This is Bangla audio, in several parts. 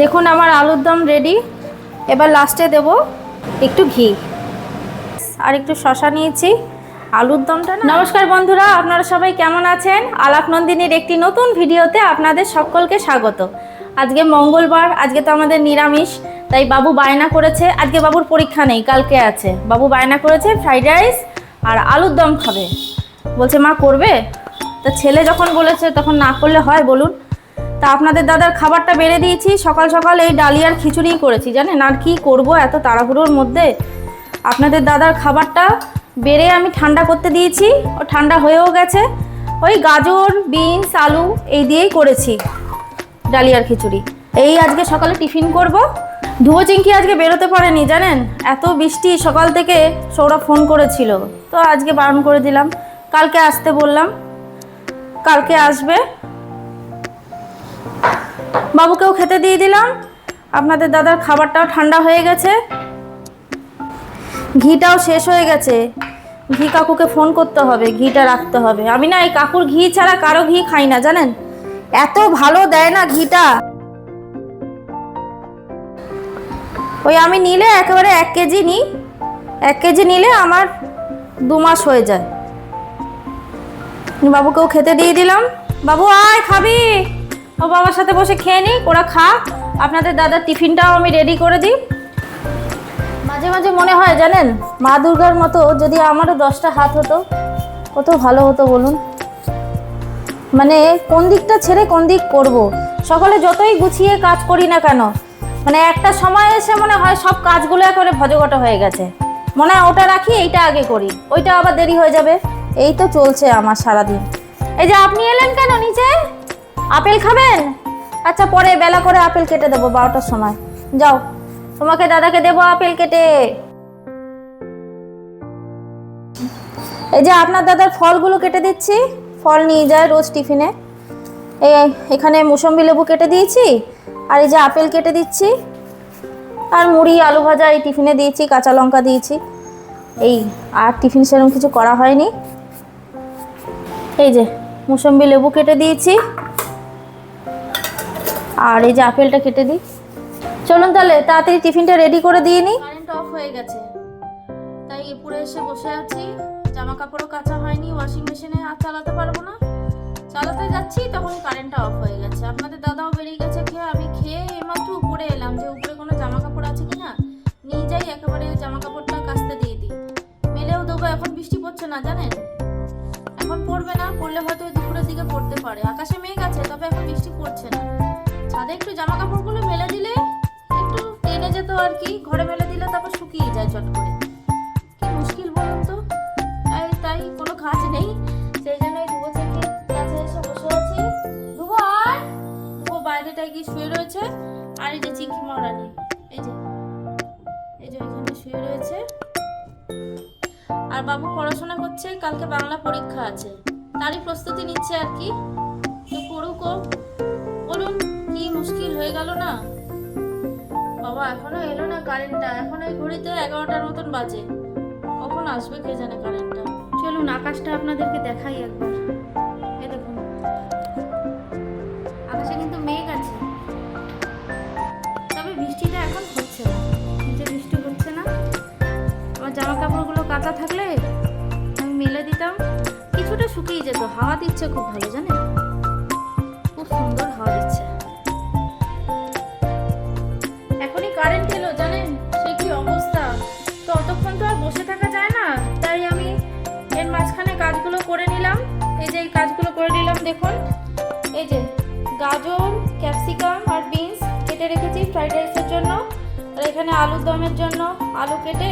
দেখুন, আমার আলুর দম রেডি এবার লাস্টে দেব একটু ঘি। আর একটু শশা নিয়েছি। আলুর দমটা নমস্কার বন্ধুরা, আপনারা সবাই কেমন আছেন? আলাপ নন্দিনীর একটি নতুন ভিডিওতে আপনাদের সকলকে স্বাগত। আজকে মঙ্গলবার, আজকে তো আমাদের নিরামিষ, তাই বাবু বায়না করেছে। আজকে বাবুর পরীক্ষা নেই, কালকে আছে। বাবু বায়না করেছে ফ্রাইড রাইস আর আলুর দম খাবে। বলছে, মা, করবে? তা ছেলে যখন বলেছে, তখন না করলে হয়, বলুন। তা আপনাদের দাদার খাবারটা বেড়ে দিয়েছি। সকাল সকাল এই ডালিয়ার খিচুড়ি করেছি, জানেন? আর কি করব এত তাড়াহুড়োর মধ্যে? আপনাদের দাদার খাবারটা বেড়ে আমি ঠান্ডা করতে দিয়েছি। ও ঠান্ডা হয়েও গেছে। ওই গাজর, বিনস, আলু এই দিয়েই করেছি ডালিয়ার খিচুড়ি। এই আজকে সকালে টিফিন করব। ধুয়ো চিংকি আজকে বেরোতে পারেনি, জানেন? এত বৃষ্টি সকাল থেকে সৌরভ ফোন করেছিল। তো আজকে বারণ করে দিলাম। কালকে আসতে বললাম। কালকে আসবে। বাবুকেও খেতে দিয়ে দিলাম। আপনাদের দাদার খাবারটাও ঠান্ডা হয়ে গেছে। ঘিটাও শেষ হয়ে গেছে। ঘি কাকুকে ফোন করতে হবে, ঘিটা রাখতে হবে। আমি না এই কাকুর ঘি ছাড়া কারও ঘি খাই না, জানেন? এত ভালো দেয় না ঘিটা। ওই আমি নিলে একেবারে এক কেজি নিই এক কেজি নিলে আমার দু মাস হয়ে যায়। বাবুকেও খেতে দিয়ে দিলাম। বাবু আয়, খাবি। ও বাবার সাথে বসে খেয়ে নিই ওরা খা আপনাদের দাদার টিফিনটাও আমি রেডি করে দিই। মাঝে মাঝে মনে হয় জানেন, মা দুর্গার মতো যদি আমারও দশটা হাত হতো, কত ভালো হতো বলুন। মানে কোন দিকটা ছেড়ে কোন দিক করব। সকালে যতই গুছিয়ে কাজ করি না কেন মানে একটা সময় এসে মনে হয় সব কাজগুলো একেবারে ভজগট হয়ে গেছে। মনে হয় ওটা রাখি, এইটা আগে করি। ওইটা আবার দেরি হয়ে যাবে। এই তো চলছে আমার সারাদিন। এই যে আপনি এলেন কেন নিচে? আপেল খাবেন? আচ্ছা পরে বেলা করে আপেল কেটে দেবো, বারোটার সময়। যাও, তোমাকে দাদাকে দেবো আপেল কেটে। এই যে আপনার দাদার ফলগুলো কেটে দিচ্ছি, ফল নিয়ে যায় রোজ টিফিনে। এই এখানে মুসম্বি লেবু কেটে দিয়েছি, আর এই যে আপেল কেটে দিচ্ছি, আর মুড়ি, আলু ভাজা এই টিফিনে দিয়েছি, কাঁচা লঙ্কা দিয়েছি। এই, আর টিফিন সেরকম কিছু করা হয়নি। এই যে, মুসম্বি লেবু কেটে দিয়েছি। আর এই যে আপেলটা কেটে দিই। চলুন তাহলে, তাড়াতাড়ি টিফিনটা রেডি করে দিয়ে নিই কারেন্ট অফ হয়ে গেছে। তাই এপুরে এসে বসে আছি। জামা কাপড়ও কাচা হয়নি ওয়াশিং মেশিনে আর চালাতে পারব না। চালাতে যাচ্ছি, তখন কারেন্টটা অফ হয়ে গেছে। আপনাদের দাদাও বেরিয়ে গেছে খেয়ে, আমি খেয়ে এইমাত্র উপরে এলাম যে উপরে কোনো জামা কাপড় আছে কি না নিয়ে যাই, একেবারে জামা কাপড়টা কাচতে দিয়ে দিই। মেলেও দেবো, এখন বৃষ্টি পড়ছে না, জানেন? এখন পড়বে না, পড়লে হয়তো দুপুরের দিকে পড়তে পারে। আকাশে মেঘ আছে, তবে এখন বৃষ্টি পড়ছে না। ছাদে একটু জামা কাপড়গুলো মেলে দিলে একটু টেনে যেত আর কি। ঘরে মেলে দিলে তারপর শুকিয়ে যায় চট করে। কি মুশকিল বলুন তো? তাই কোনো কাজ নেই। সেই জন্য ধুবো থেকে কাছে এসে বসে আছি। ধুবো আর ধুবো বাইরেটায় গিয়ে শুয়ে রয়েছে। আর এই যে চিংকি মরানি এই যে। এই যে ওইখানে শুয়ে রয়েছে। আর বাবু পড়াশোনা করছে, কালকে বাংলা পরীক্ষা আছে। তারই প্রস্তুতি নিচ্ছে আর কি। পড়ুক বলুন। কি মুশকিল হয়ে গেল না? বাবা, এখনও এলো না কারেন্টটা এখন এই ঘড়িতে এগারোটার মতন বাজে। কখন আসবে কে জানে কারেন্টটা চলুন, আকাশটা আপনাদেরকে দেখাই একবার। এ দেখুন। আকাশে কিন্তু মেঘ আছে। তবে বৃষ্টিটা এখন হচ্ছে না। নিচে বৃষ্টি হচ্ছে না। আমার জামা কাপড়গুলো কাঁচা থাকলে আমি মেলে দিতাম। কিছুটা শুকিয়ে যেত। হাওয়া দিচ্ছে খুব ভালো, জানেন? এই কাজগুলো করে নিলাম, দেখুন। এই যে গাজর, ক্যাপসিকাম আর বিনস কেটে রেখেছি ফ্রাইড রাইসের জন্য। আর এখানে আলুর দমের জন্য আলু কেটে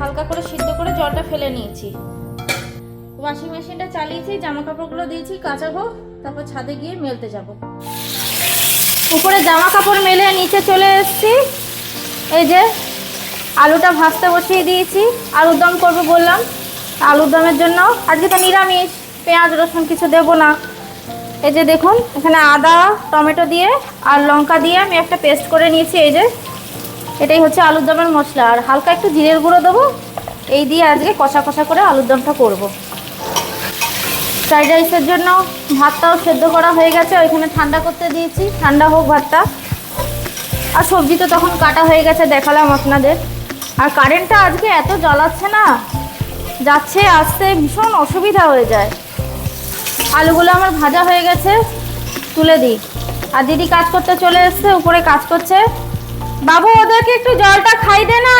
হালকা করে সিদ্ধ করে জলটা ফেলে নিয়েছি। ওয়াশিং মেশিনটা চালিয়েছি জামা কাপড়গুলো দিয়েছি কাচাবো তারপর ছাদে গিয়ে মেলতে যাব। উপরে জামা কাপড় মেলে নিচে চলে এসেছি। এই যে আলুটা ভাজতে বসিয়ে দিয়েছি। আলুর দম করব বললাম, আলুর দমের জন্য। আজকে তো নিরামিষ। পেঁয়াজ, রসুন কিছু দেব না। এই যে দেখুন, এখানে আদা, টমেটো দিয়ে আর লঙ্কা দিয়ে আমি একটা পেস্ট করে নিয়েছি, এই যে। এটাই হচ্ছে আলুর দমের মশলা। আর হালকা একটু জিরের গুঁড়ো দেবো। এই দিয়ে আজকে কষা কষা করে আলুর দমটা করব। ফ্রাইড রাইসের জন্য ভাতটাও সেদ্ধ করা হয়ে গেছে। ওইখানে ঠান্ডা করতে দিয়েছি। ঠান্ডা হোক ভাতটা। আর সবজি তো তখন কাটা হয়ে গেছে, দেখালাম আপনাদের। আর কারেন্টটা আজকে এত জ্বালাচ্ছে না, যাচ্ছে, আসতে ভীষণ অসুবিধা হয়ে যায়। আলুগুলো আমার ভাজা হয়ে গেছে, তুলে দিই। আর দিদি কাজ করতে চলে এসছে, উপরে কাজ করছে। বাবু, ওদেরকে একটু জলটা খাই দে না।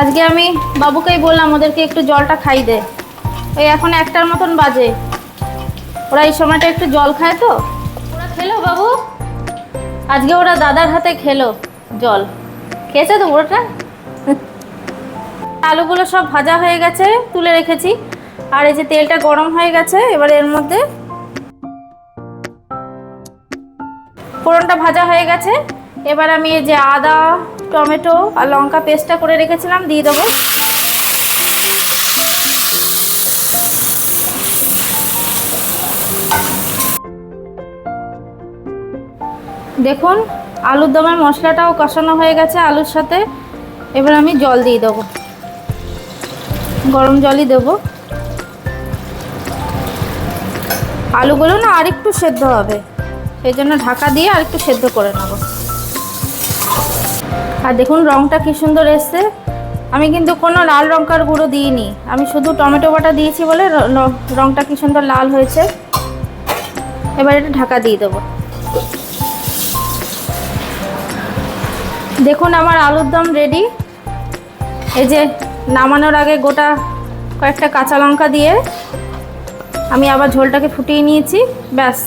আজকে আমি বাবুকেই বললাম, ওদেরকে একটু জলটা খাই দে। ওই এখন একটার মতন বাজে। ওরা এই সময়টা একটু জল খায় তো। ওরা খেলো, বাবু। আজকে ওরা দাদার হাতে খেলো জল। খেয়েছে তো ওটা? আলুগুলো সব ভাজা হয়ে গেছে, তুলে রেখেছি। আর এই যে তেলটা গরম হয়ে গেছে, এবার এর মধ্যে ফোড়নটা ভাজা হয়ে গেছে। এবার আমি এই যে আদা, টমেটো আর লঙ্কা পেস্টটা করে রেখেছিলাম, দিয়ে দেবো। দেখুন, আলুর দমের মশলাটাও কষানো হয়ে গেছে আলুর সাথে। এবার আমি জল দিয়ে দেবো। গরম জলই দেবো। আলুগুলো না আরেকটু সেদ্ধ হবে। সেই জন্য ঢাকা দিয়ে আরেকটু সেদ্ধ করে নেব। আর দেখুন রঙটা কি সুন্দর এসছে। আমি কিন্তু কোনো লাল লঙ্কার গুঁড়ো দিইনি। আমি শুধু টমেটো বাটা দিয়েছি বলে রঙটা কি সুন্দর লাল হয়েছে। এবার এটা ঢাকা দিয়ে দেবো। দেখুন আমার আলুর দম রেডি এই যে নামানোর আগে গোটা কয়েকটা কাঁচা লঙ্কা দিয়ে আমি আবার ঝোলটাকে ফুটিয়ে নিয়েছি, ব্যাস।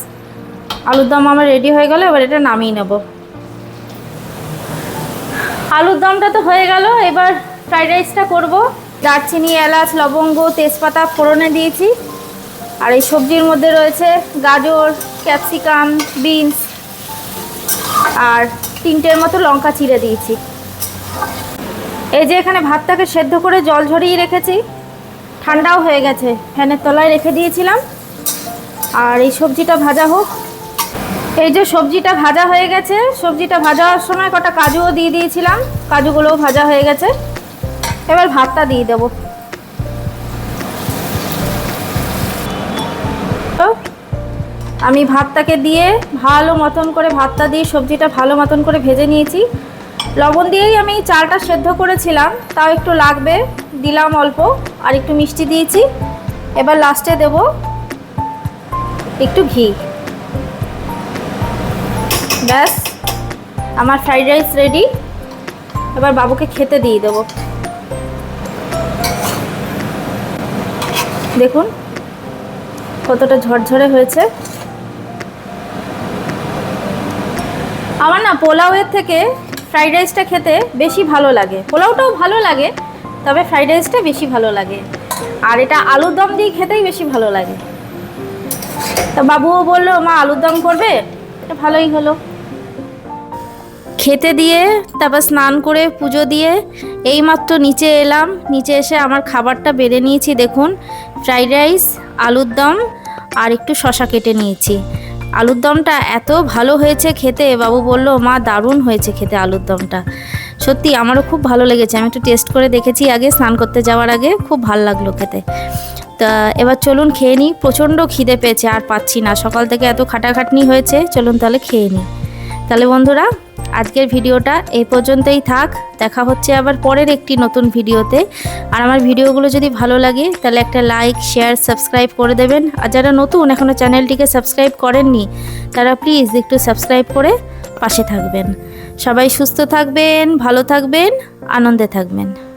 আলুর দম আমার রেডি হয়ে গেল, এবার এটা নামিয়ে নেব। আলুর দমটা তো হয়ে গেল, এবার ফ্রাইড রাইসটা করব। দারচিনি, এলাচ, লবঙ্গ, তেজপাতা ফোড়নে দিয়েছি। আর এই সবজির মধ্যে রয়েছে গাজর, ক্যাপসিকাম, বিনস আর তিনটের মতো লঙ্কা চিড়ে দিয়েছি। এই যে এখানে ভাতটাকে সেদ্ধ করে জল ঝরিয়ে রেখেছি। ঠান্ডাও হয়ে গেছে। ফ্যানের তলায় রেখে দিয়েছিলাম। আর এই সবজিটা ভাজা হোক। এই যে সবজিটা ভাজা হয়ে গেছে, সবজিটা ভাজা হওয়ার সময় কটা কাজুও দিয়ে দিয়েছিলাম। কাজুগুলোও ভাজা হয়ে গেছে। এবার ভাতটা দিয়ে দেবো। আমি ভাতটাকে দিয়ে ভালো মতন করে ভাতটা দিয়ে সবজিটা ভালো মতন করে ভেজে নিয়েছি। লবণ দিয়েই আমি চালটা সেদ্ধ করেছিলাম, তাও একটু লাগবে। দিলাম অল্প, আর একটু মিষ্টি দিয়েছি। এবার লাস্টে দেব একটু ঘি। ব্যাস, আমার ফ্রাইড রাইস রেডি এবার বাবুকে খেতে দিয়ে দেবো। দেখুন, কতটা ঝরঝরে হয়েছে। আমার না পোলাওয়ের থেকে ফ্রাইড রাইসটা খেতে বেশি ভালো লাগে। পোলাওটাও ভালো লাগে তবে ফ্রাইড রাইসটা বেশি ভালো লাগে। আর এটা আলুর দম দিয়ে খেতেই বেশি ভালো লাগে। তা বাবুও বলল, মা, আলুর দম করবে? এটা ভালোই হলো। খেতে দিয়ে, তারপর স্নান করে পুজো দিয়ে এইমাত্র নিচে এলাম। নিচে এসে আমার খাবারটা বেড়ে নিয়েছি, দেখুন। ফ্রাইড রাইস আলুর দম আর একটু শশা কেটে নিয়েছি। আলুর দমটা এত ভালো হয়েছে খেতে, বাবু বলল, মা, দারুণ হয়েছে খেতে আলুর দমটা। সত্যি আমারও খুব ভালো লেগেছে। আমি একটু টেস্ট করে দেখেছি আগে, স্নান করতে যাওয়ার আগে, খুব ভালো লাগল খেতে। তা এবার চলুন খেয়ে নিই। প্রচণ্ড খিদে পেয়েছে, আর পাচ্ছি না। সকাল থেকে এত খাটাখাটনি হয়েছে, চলুন তাহলে খেয়ে নিই। তাহলে বন্ধুরা আজকের ভিডিওটা এই পর্যন্তই থাক। দেখা হচ্ছে আবার পরের একটি নতুন ভিডিওতে। আর আমার ভিডিওগুলো যদি ভালো লাগে, তাহলে একটা লাইক শেয়ার সাবস্ক্রাইব করে দেবেন। আর যারা নতুন এখনও চ্যানেলটিকে সাবস্ক্রাইব করেননি, তারা প্লিজ একটু সাবস্ক্রাইব করে পাশে থাকবেন। সবাই সুস্থ থাকবেন, ভালো থাকবেন, আনন্দে থাকবেন।